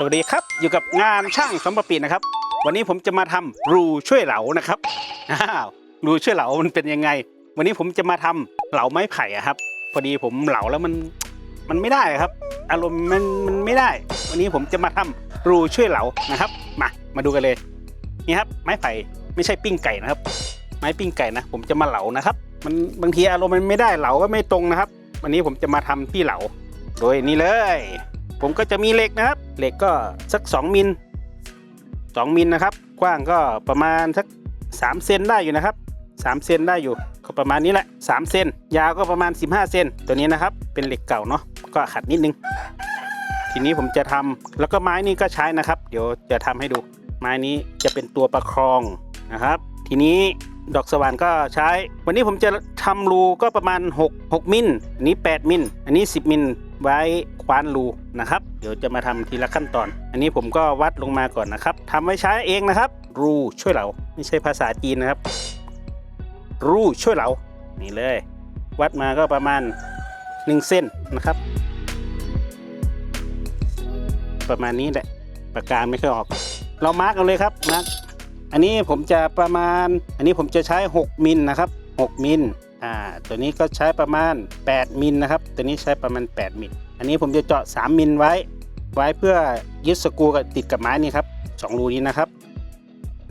สวัสดีครับ อยู่กับงานช่างสมประปีนะครับ วันนี้ผมจะมาทำรูช่วยเหลานะครับอ้าวรูช่วยเหลามันเป็นยังไง วันนี้ผมจะมาทำเหลาไม้ไผ่อะครับ พอดีผมเหลาแล้วมันมันไม่ได้ครับ อารมณ์มันมันไม่ได้ วันนี้ผมจะมาทำรูช่วยเหลานะครับ มามาดูกันเลยนี่ครับ ไม้ไผ่ไม่ใช่ปิ้งไก่นะครับ ไม้ปิ้งไก่นะ ผมจะมาเหลานะครับ มันบางทีอารมณ์มันไม่ได้เหลาก็ไม่ตรงนะครับ วันนี้ผมจะมาทำที่เหลา โดยนี่เลย ผมก็จะมีเหล็กนะครับ เหล็กก็สัก 2 มิล 2 มิลนะครับ กว้างก็ประมาณสัก 3 เซนได้อยู่นะครับ 3 เซนได้อยู่ ก็ประมาณนี้แหละ 3 เซน ยาวก็ประมาณ 15 เซน ตัวนี้นะครับ เป็นเหล็กเก่าเนาะ ก็ขัดนิดนึง ทีนี้ผมจะทำแล้วก็ไม้นี้ก็ใช้นะครับ เดี๋ยวจะทำให้ดู ไม้นี้จะเป็นตัวประคองนะครับ ทีนี้ดอกสว่านก็ใช้ วันนี้ผมจะทำรูก็ประมาณ 6 6 มิลอันนี้ 8 มิลอันนี้ 10 มิล ไว้ควานรูนะครับ เดี๋ยวจะมาทำทีละขั้นตอน อันนี้ผมก็วัดลงมาก่อนนะครับทำไว้ใช้เองนะครับ รูช่วยเราไม่ใช่ภาษาจีนนะครับ รูช่วยเรานี่เลย วัดมาก็ประมาณ 1 เส้นนะครับ ประมาณนี้แหละปากกาไม่ค่อยออก เรามาร์กเอาเลยครับมาร์กอันนี้ผมจะประมาณ อันนี้ผมจะใช้ 6มิลนะครับ 6มิล อ่าตัวนี้ก็ใช้ประมาณ 8 มิลนะครับ ตัวนี้ใช้ประมาณ 8 มิล อันนี้ผมจะเจาะ 3 มิลไว้ ไว้เพื่อยึดสกรูกับติดกับไม้นี่ครับ2รูนี้นะครับ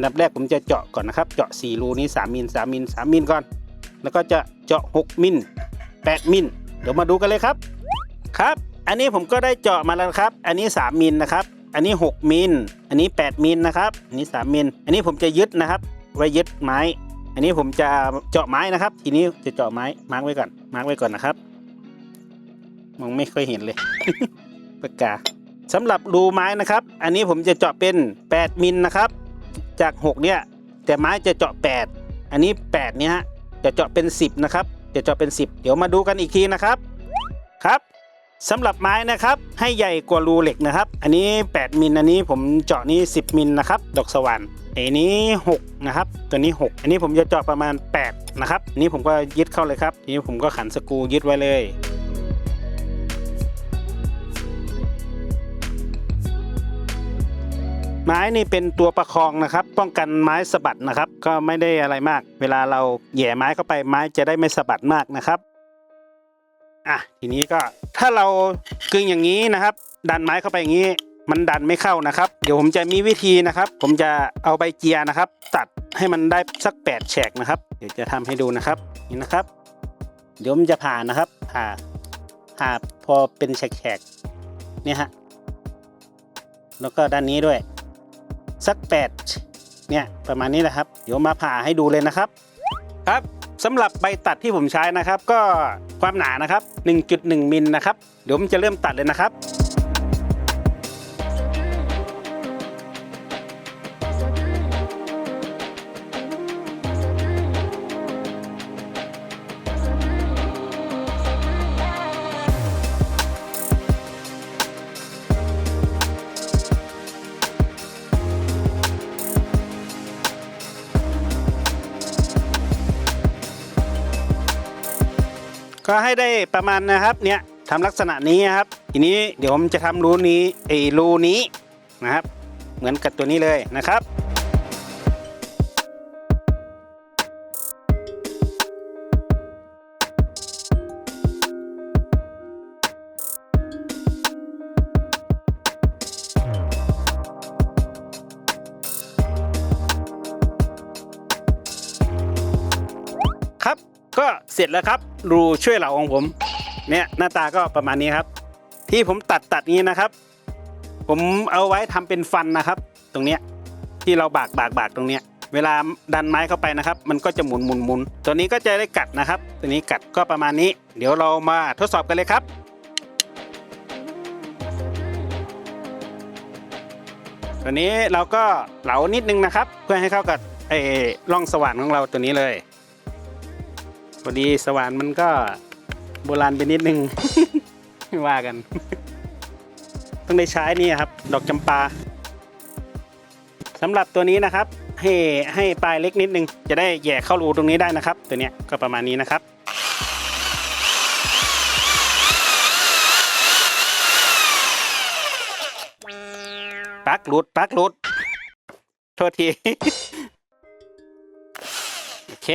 นดับแรกผมจะเจาะก่อนนะครับ เจาะ 4 รูนี้ 3 มิล 3 มิล 3 มิลก่อน แล้วก็จะเจาะ 6 มิล 8 มิล เดี๋ยวมาดูกันเลยครับ ครับ อันนี้ผมก็ได้เจาะมาแล้วครับ อันนี้ 3 มิลนะครับ อันนี้ 6 มิล อันนี้ 8 มิลนะครับ อันนี้ 3 มิล อันนี้ผมจะยึดนะครับ ไว้ยึดไม้ อันนี้ผมจะเจาะไม้นะครับ ทีนี้จะเจาะไม้มาร์กไว้ก่อนมาร์กไว้ก่อนนะครับมองไม่ค่อยเห็นเลยปากกาสำหรับรูไม้นะครับ อันนี้ผมจะเจาะเป็น 8มิลนะครับ จาก 6 เนี่ย แต่ไม้จะเจาะ 8 อันนี้ 8 เนี่ยฮะจะเจาะเป็น 10 นะครับ จะเจาะเป็น 10 เดี๋ยวมาดูกันอีกทีนะครับ ครับ สำหรับไม้นะครับให้ใหญ่กว่ารูเหล็กนะครับ อันนี้ 8 มิลอันนี้ผมเจาะนี่ 10 มิลนะครับดอกสว่านอันนี้ 6 นะครับ ตัวนี้ 6 อันนี้ผมจะเจาะประมาณ 8 นะครับนนี้ผมก็ยึดเข้าเลยครับทีนี้ผมก็ขันสกรูยึดไว้เลยไม้นี่เป็นตัวประคองนะครับ ป้องกันไม้สะบัดนะครับ ก็ไม่ได้อะไรมาก เวลาเราแย่ไม้เข้าไปไม้จะได้ไม่สะบัดมากนะครับ อะทีนี้ก็ถ้าเรากึ่งอย่างนี้นะครับ ดันไม้เข้าไปอย่างนี้ มันดันไม่เข้านะครับ เดี๋ยวผมจะมีวิธีนะครับ ผมจะเอาใบเจียนะครับ ตัดให้มันได้สักแปดแฉกนะครับ เดี๋ยวจะทำให้ดูนะครับนี่นะครับ เดี๋ยวมันจะผ่านะครับผ่าผ่าพอเป็นแฉกๆเนี่ยฮะแล้วก็ด้านนี้ด้วยสัก8เนี่ยประมาณนี้แหละครับ เดี๋ยวมาผ่าให้ดูเลยนะครับครับ สำหรับใบตัดที่ผมใช้นะครับ ก็ความหนานะครับ 1.1 มิลนะครับ เดี๋ยวผมจะเริ่มตัดเลยนะครับ ก็ให้ได้ประมาณนะครับเนี่ยทำลักษณะนี้นะครับ ทีนี้เดี๋ยวผมจะทำรูนี้ไอ้รูนี้นะครับ เหมือนกับตัวนี้เลยนะครับ ก็เสร็จแล้วครับ รูช่วยเหล่าของผม เนี่ยหน้าตาก็ประมาณนี้ครับ ที่ผมตัดตัดนี้นะครับ ผมเอาไว้ทำเป็นฟันนะครับ ตรงเนี้ยที่เราบากบากบากตรงเนี้ยเวลาดันไม้เข้าไปนะครับ มันก็จะหมุนหมุนหมุนตัวนี้ก็จะได้กัดนะครับ ตัวนี้กัดก็ประมาณนี้ เดี๋ยวเรามาทดสอบกันเลยครับตัวนี้เราก็เหลานิดนึงนะครับ เพื่อให้เข้ากับไอ้ร่องสว่านของเราตัวนี้เลย พอดีสว่านมันก็โบราณไปนิดนึง ไม่ว่ากัน ต้องได้ใช้นี่ครับ ดอกจำปาสำหรับตัวนี้นะครับ ให้ให้ปลายเล็กนิดนึง จะได้แย่เข้ารูตรงนี้ได้นะครับ ตัวเนี้ยก็ประมาณนี้นะครับปักหลุดปักหลุด โทษที โอเค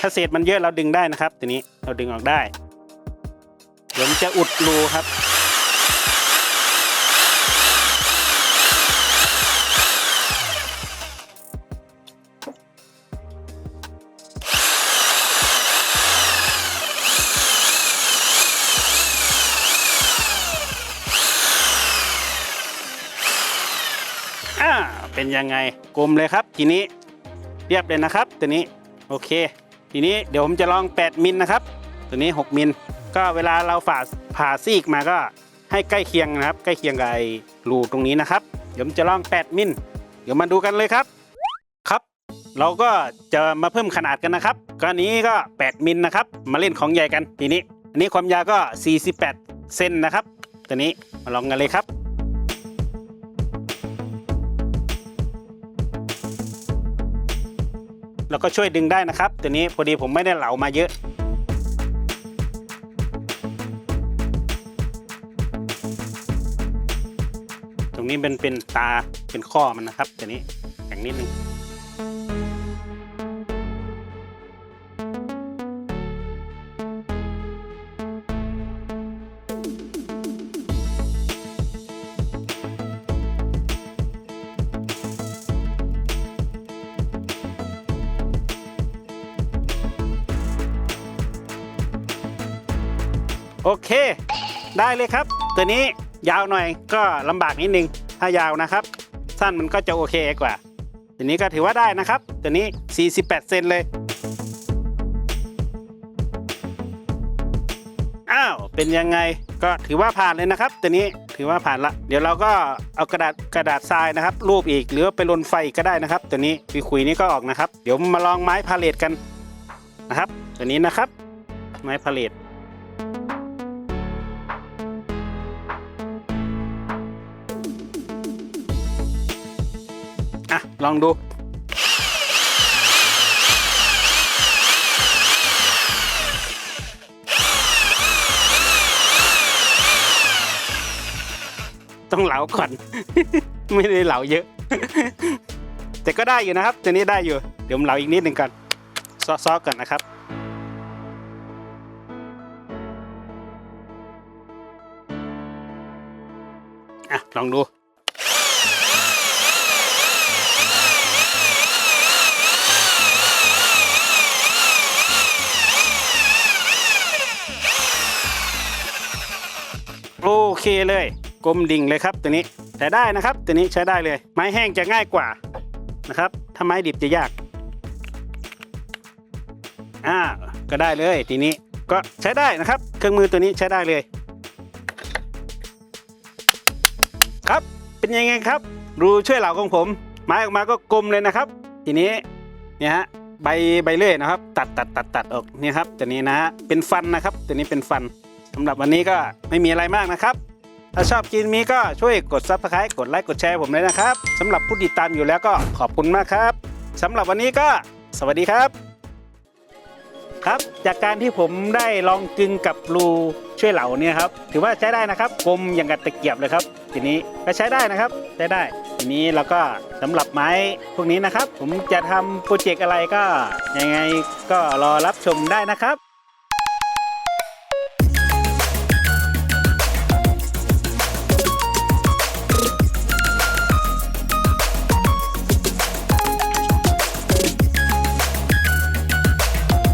ถ้าเศษมันเยอะเราดึงได้นะครับทีนี้เราดึงออกได้ เดี๋ยวมันจะอุดรูครับ อ่า เป็นยังไงกลมเลยครับ ทีนี้เรียบเลยนะครับ ตัวนี้ โอเค ทีนี้เดี๋ยวผมจะลอง 8 มิลนะครับ ตัวนี้ 6 มิล ก็เวลาเราฝ่าผ่าซีกมาก็ให้ใกล้เคียงนะครับ ใกล้เคียงกับไอ้รูตรงนี้นะครับ เดี๋ยวผมจะลอง 8 มิล เดี๋ยวมาดูกันเลยครับ ครับ เราก็จะมาเพิ่มขนาดกันนะครับก็อันนี้ก็ 8 มิลนะครับ มาเล่นของใหญ่กันทีนี้ อันนี้ความยาวก็ 48 เซนนะครับ ตัวนี้มาลองกันเลยครับ แล้วก็ช่วยดึงได้นะครับ ตัวนี้พอดีผมไม่ได้เหลามาเยอะตรงนี้เป็นเป็นตาเป็นข้อมันนะครับตัวนี้แข็งนิดนึง โอเค ได้เลยครับ ตัวนี้ยาวหน่อยก็ลำบากนิดนึง ถ้ายาวนะครับ สั้นมันก็จะโอเคกว่า ตัวนี้ก็ถือว่าได้นะครับ ตัวนี้ 48 เซนเลยอ้าวเป็นยังไงก็ถือว่าผ่านเลยนะครับ ตัวนี้ถือว่าผ่านละ เดี๋ยวเราก็เอากระดาษกระดาษทรายนะครับ รูปอีกหรือไปลนไฟก็ได้นะครับ ตัวนี้คุยนี้ก็ออกนะครับ เดี๋ยวมาลองไม้พาเลตกันนะครับ ตัวนี้นะครับ ไม้พาเลต ลองดูต้องเหลาก่อน ไม่ได้เหลาเยอะ แต่ก็ได้อยู่นะครับตัวนี้ได้อยู่ เดี๋ยวผมเหลาอีกนิดหนึ่งก่อนซอๆก่อนนะครับ อะ ลองดู โอเคเลยกลมดิ่งเลยครับตัวนี้แต่ได้นะครับตัวนี้ใช้ได้เลย ไม้แห้งจะง่ายกว่านะครับถ้าไม้ดิบจะยากอ่าก็ได้เลยทีนี้ก็ใช้ได้นะครับ เครื่องมือตัวนี้ใช้ได้เลย ครับเป็นยังไงครับรูช่วยเหล่าของผม ไม้ออกมาก็กลมเลยนะครับ ทีนี้เนี่ยฮะใบใบเลื่อยนะครับ ตัดตัดตัดตัดออกเนี่ยครับตัวนี้นะฮะเป็นฟันนะครับตัวนี้เป็นฟันำหรับวันนี้ก็ไม่มีอะไรมากนะครับ ถ้าชอบกินมีก็ช่วยกด subscribe กดไลค์กดแชร์ผมเลยนะครับสำหรับผู้ติดตามอยู่แล้วก็ขอบคุณมากครับสำหรับวันนี้ก็สวัสดีครับ ครับจากการที่ผมได้ลองกึงกับรูช่วยเหล่านี่ครับถือว่าใช้ได้นะครับกลมอย่างกับตะเกียบเลยครับ ทีนี้ก็ใช้ได้นะครับใช้ได้ ทีนี้เราก็สำหรับไม้พวกนี้นะครับ ผมจะทำโปรเจกต์อะไรก็ยังไงก็รอรับชมได้นะครับ